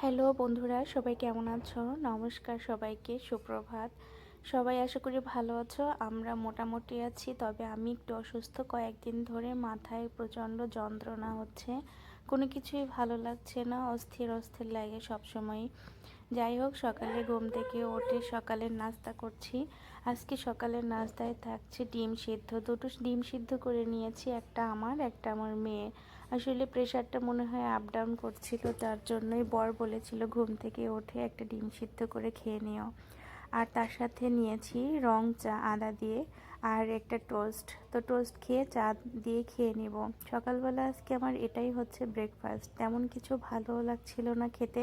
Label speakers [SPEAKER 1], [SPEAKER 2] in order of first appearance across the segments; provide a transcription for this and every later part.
[SPEAKER 1] Hello বন্ধুরা, সবাই কেমন আছো? নমস্কার সবাইকে, সুপ্রভাত। সবাই আশা করি ভালো আছো, আমরা মোটামুটি আছি, তবে আমি একটু অসুস্থ। কয়েকদিন ধরে মাথায় প্রচণ্ড যন্ত্রণা হচ্ছে। কোনো কিছুই ভালো লাগছে না, অস্থির অস্থির লাগে সবসময় যাই হোক, সকালে ঘুম থেকে উঠে সকালের নাস্তা করছি। আজকে সকালের নাস্তায় থাকছে ডিম সিদ্ধ। দুটো ডিম সিদ্ধ করে নিয়েছি, একটা আমার একটা আমার মেয়ে আসলে প্রেশারটা মনে হয় আপ ডাউন করছিল, তার জন্যই বর বলেছিল ঘুম থেকে উঠে একটা ডিম সিদ্ধ করে খেয়ে নিও। আর তার সাথে নিয়েছি রং চা, আদা দিয়ে আর একটা টোস্ট তো টোস্ট খেয়ে চা দিয়ে খেয়ে নিব। সকালবেলা আজকে আমার এটাই হচ্ছে ব্রেকফাস্ট তেমন কিছু ভালো লাগছিল না খেতে,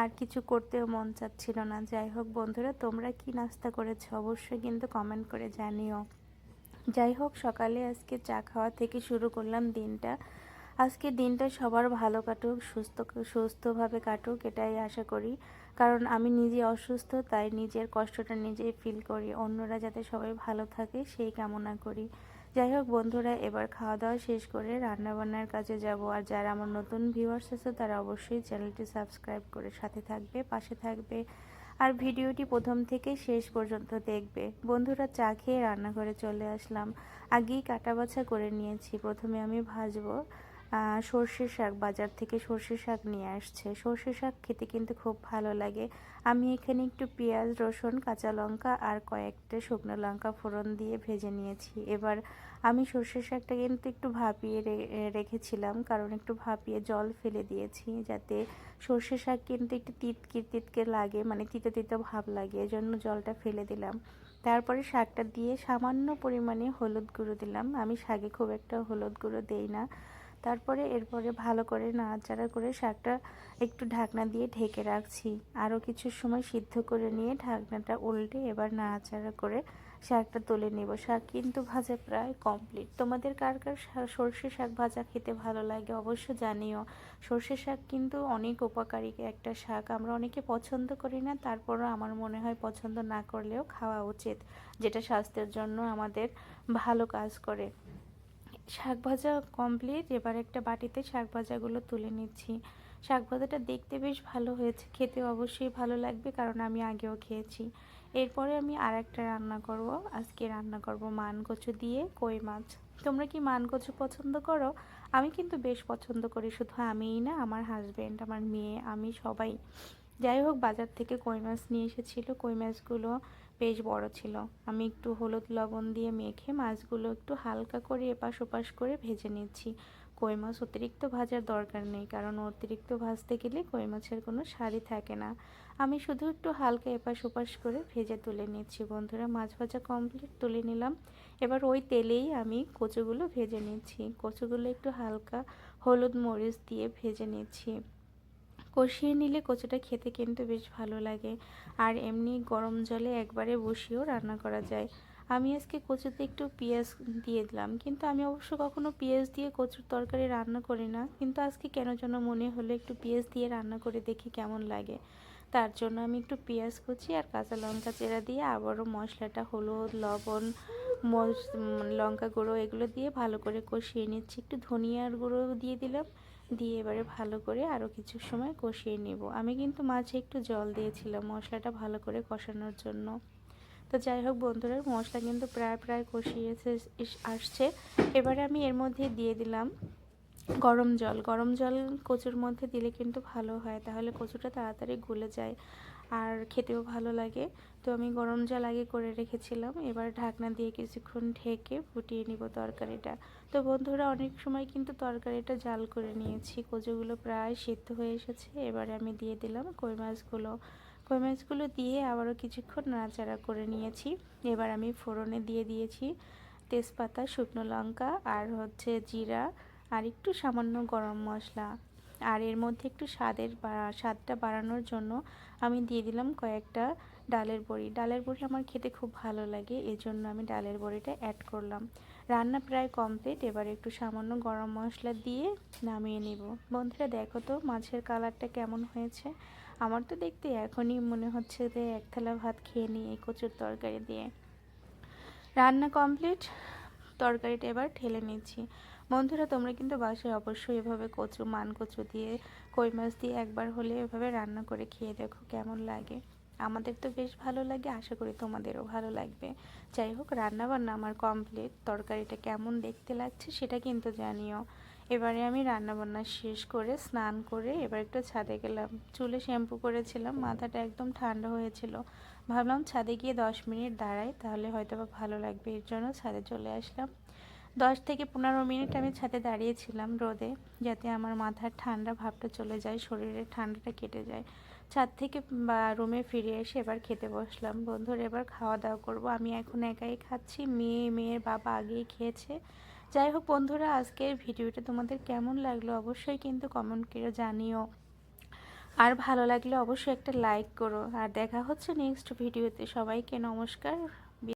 [SPEAKER 1] আর কিছু করতেও মন চাচ্ছিল না। যাই হোক বন্ধুরা, তোমরা কি নাস্তা করেছ অবশ্যই কিন্তু কমেন্ট করে জানিও। যাই হোক, সকালে আজকে চা খাওয়া থেকে শুরু করলাম দিনটা। আজকে দিনটা সবার ভালো কাটুক, সুস্থ, সুস্থভাবে কাটুক, এটাই আশা করি। কারণ আমি নিজে অসুস্থ, তাই নিজের কষ্টটা নিজেই ফিল করি। অন্যরা যাতে সবাই ভালো থাকে, সেই কামনা করি। যাই হোক বন্ধুরা, এবার খাওয়া দাওয়া শেষ করে রান্নাবান্নার কাজে যাব। আর যারা আমার নতুন ভিউয়ার্স আছে, তারা অবশ্যই চ্যানেলটি সাবস্ক্রাইব করে সাথে থাকবে, পাশে থাকবে। আর ভিডিওটি প্রথম থেকে শেষ পর্যন্ত দেখবে। বন্ধুরা, চা খেয়ে রান্নাঘরে চলে আসলাম। আগেই কাটা বাছা করে নিয়েছি। প্রথমে আমি ভাজবো। সর্ষে শাক বাজার থেকে সর্ষে শাক নিয়ে আসছে। সর্ষে শাক খেতে কিন্তু খুব ভালো লাগে। আমি এখানে একটু পেঁয়াজ, রসুন, কাঁচা লঙ্কা আর কয়েকটা শুকনো লঙ্কা ফোড়ন দিয়ে ভেজে নিয়েছি। এবার আমি সর্ষে শাকটা কিন্তু একটু ভাপিয়ে রেখেছিলাম, কারণ একটু ভাপিয়ে জল ফেলে দিয়েছি যাতে সর্ষে শাক কিন্তু একটু তিতকে তিতকে লাগে মানে তিতো তিতো ভাব লাগে, এজন্য জলটা ফেলে দিলাম। তারপরে শাকটা দিয়ে সামান্য পরিমাণে হলুদ গুঁড়ো দিলাম। আমি শাকে খুব একটা হলুদ গুঁড়ো দেই না। তারপরে এরপরে ভালো করে নাড়াচাড়া করে শাকটা একটু ঢাকনা দিয়ে ঢেকে রাখছি। আরও কিছু সময় সিদ্ধ করে নিয়ে ঢাকনাটা উল্টে এবার নাড়াচাড়া করে শাকটা তুলে নেব। শাক কিন্তু ভাজা প্রায় কমপ্লিট তোমাদের কার কার সর্ষে শাক ভাজা খেতে ভালো লাগে অবশ্য জানিও। সর্ষে শাক কিন্তু অনেক উপকারী একটা শাক। আমরা অনেকে পছন্দ করি না, তারপরও আমার মনে হয় পছন্দ না করলেও খাওয়া উচিত, যেটা স্বাস্থ্যের জন্য আমাদের ভালো কাজ করে। শাক ভাজা কমপ্লিট এবার একটা বাটিতে শাক ভাজাগুলো তুলে নিচ্ছি। শাক ভাজাটা দেখতে বেশ ভালো হয়েছে, খেতে অবশ্যই ভালো লাগবে কারণ আমি আগেও খেয়েছি। এরপরে আমি আর একটা রান্না করব, আজকে রান্না করব মান কচু দিয়ে কই মাছ। তোমরা কি মান কচু পছন্দ করো? আমি কিন্তু বেশ পছন্দ করি, শুধু আমিই না, আমার হাজব্যান্ড আমার মেয়ে, আমি সবাই। যাই হোক, বাজার থেকে কই মাছ নিয়ে এসেছিল, কই মাছগুলো বেশ বড় ছিল। আমি একটু হলুদ লবণ দিয়ে মেখে মাছগুলো একটু হালকা করে এপাশ ওপাশ করে ভেজে নিচ্ছি। কই মাছ অতিরিক্ত ভাজার দরকার নেই, কারণ অতিরিক্ত ভাজতে গেলে কই মাছের কোনো শাড়ি থাকে না। আমি শুধু একটু হালকা এপাশ ওপাশ করে ভেজে তুলে নিচ্ছি। বন্ধুরা, মাছ ভাজা কমপ্লিট তুলে নিলাম। এবার ওই তেলেই আমি কচুগুলো ভেজে নিচ্ছি। কচুগুলো একটু হালকা হলুদ মরিচ দিয়ে ভেজে নিচ্ছি। কষিয়ে নিলে কচুটা খেতে কিন্তু বেশ ভালো লাগে। আর এমনি গরম জলে একবারে বসিয়েও রান্না করা যায়। আমি আজকে কচুতে একটু পেঁয়াজ দিয়ে দিলাম। কিন্তু আমি অবশ্য কখনো পেঁয়াজ দিয়ে কচুর তরকারি রান্না করি না। কিন্তু আজকে কেন যেন মনে হলো একটু পেঁয়াজ দিয়ে রান্না করে দেখি কেমন লাগে। তার জন্য আমি একটু পেঁয়াজ কুচি আর কাঁচা লঙ্কা চেরা দিয়ে আবারও মশলাটা হলুদ, লবণ লঙ্কা গুঁড়ো এগুলো দিয়ে ভালো করে কষিয়ে নিচ্ছি। একটু ধনিয়ার গুঁড়ো দিয়ে দিলাম। দিয়ে এবারে ভালো করে আরও কিছু সময় কষিয়ে নেব। আমি কিন্তু মাঝে একটু জল দিয়েছিলাম মশলাটা ভালো করে কষানোর জন্য। তো যাই হোক বন্ধুরা, মশলা কিন্তু প্রায় প্রায় কষিয়ে আসছে। এবারে আমি এর মধ্যে দিয়ে দিলাম গরম জল গরম জল কচুর মধ্যে দিলে কিন্তু ভালো হয়। তাহলে কচুটা তাড়াতাড়ি গলে যায় আর খেতেও ভালো লাগে। তো আমি গরম জল আগে করে রেখেছিলাম, এবার ঢাকনা দিয়ে কিছুক্ষণ ঢেকে ফুটিয়ে নিব তরকারিটা। তো বন্ধুরা, অনেক সময় কিন্তু তরকারিটা জাল করে নিয়েছি। কচুগুলো প্রায় সিদ্ধ হয়ে এসেছে, এবারে আমি দিয়ে দিলাম কই মাছগুলো। কই মাছগুলো দিয়ে আবারও কিছুক্ষণ নাড়াচাড়া করে নিয়েছি। এবার আমি ফোড়নে দিয়ে দিয়েছি তেজপাতা, শুকনো লঙ্কা আর হচ্ছে জিরা আর একটু সামান্য গরম মশলা আর এর মধ্যে একটু স্বাদের স্বাদটা বাড়ানোর জন্য আমি দিয়ে দিলাম কয়েকটা ডালের বড়ি। ডালের বড়ি আমার খেতে খুব ভালো লাগে, এজন্য আমি ডালের বড়িটা অ্যাড করলাম। রান্না প্রায় কমপ্লিট এবার একটু সামান্য গরম মশলা দিয়ে নামিয়ে নিব। বন্ধুরা, দেখো তো মাছের কালারটা কেমন হয়েছে। আমার তো দেখতে এখনই মনে হচ্ছে যে এক থালা ভাত খেয়ে নিই এই কচুর তরকারি দিয়ে। রান্না কমপ্লিট তরকারিটা এবার ঠেলে নিচ্ছি। বন্ধুরা, তোমরা কিন্তু বাসায় অবশ্যই এভাবে কচু মান কচু দিয়ে কই মাছ দিয়ে একবার হলে এভাবে রান্না করে খেয়ে দেখো কেমন লাগে। আমাদের তো বেশ ভালো লাগে, আশা করি তোমাদেরও ভালো লাগবে। যাই হোক রান্না বান্না আমার কমপ্লিট তরকারিটা কেমন দেখতে লাগছে সেটা কিন্তু জানিও। এবারে আমি রান্না বান্না শেষ করে স্নান করে এবার একটু ছাদে গেলাম। চুলে শ্যাম্পু করেছিলাম, মাথাটা একদম ঠান্ডা হয়েছিল। ভাবলাম ছাদে গিয়ে দশ মিনিট দাঁড়াই, তাহলে হয়তো ভালো লাগবে, এর জন্য ছাদে চলে আসলাম। দশ থেকে পনেরো মিনিট আমি ছাদে দাঁড়িয়েছিলাম রোদে, যাতে আমার মাথার ঠান্ডা ভাবটা চলে যায়, শরীরের ঠান্ডাটা কেটে যায়। ছাদ থেকে বা রুমে ফিরে এসে এবার খেতে বসলাম। বন্ধুর এবার খাওয়া দাওয়া করব। আমি এখন একাই খাচ্ছি, মেয়ে, মেয়ের বাবা আগেই খেয়েছে। যাই হোক বন্ধুরা, আজকের ভিডিওটা তোমাদের কেমন লাগল অবশ্যই কিন্তু কমেন্ট করে জানিও। আর ভালো লাগলে অবশ্যই একটা লাইক করো। আর দেখা হচ্ছে নেক্সট ভিডিওতে। সবাইকে নমস্কার।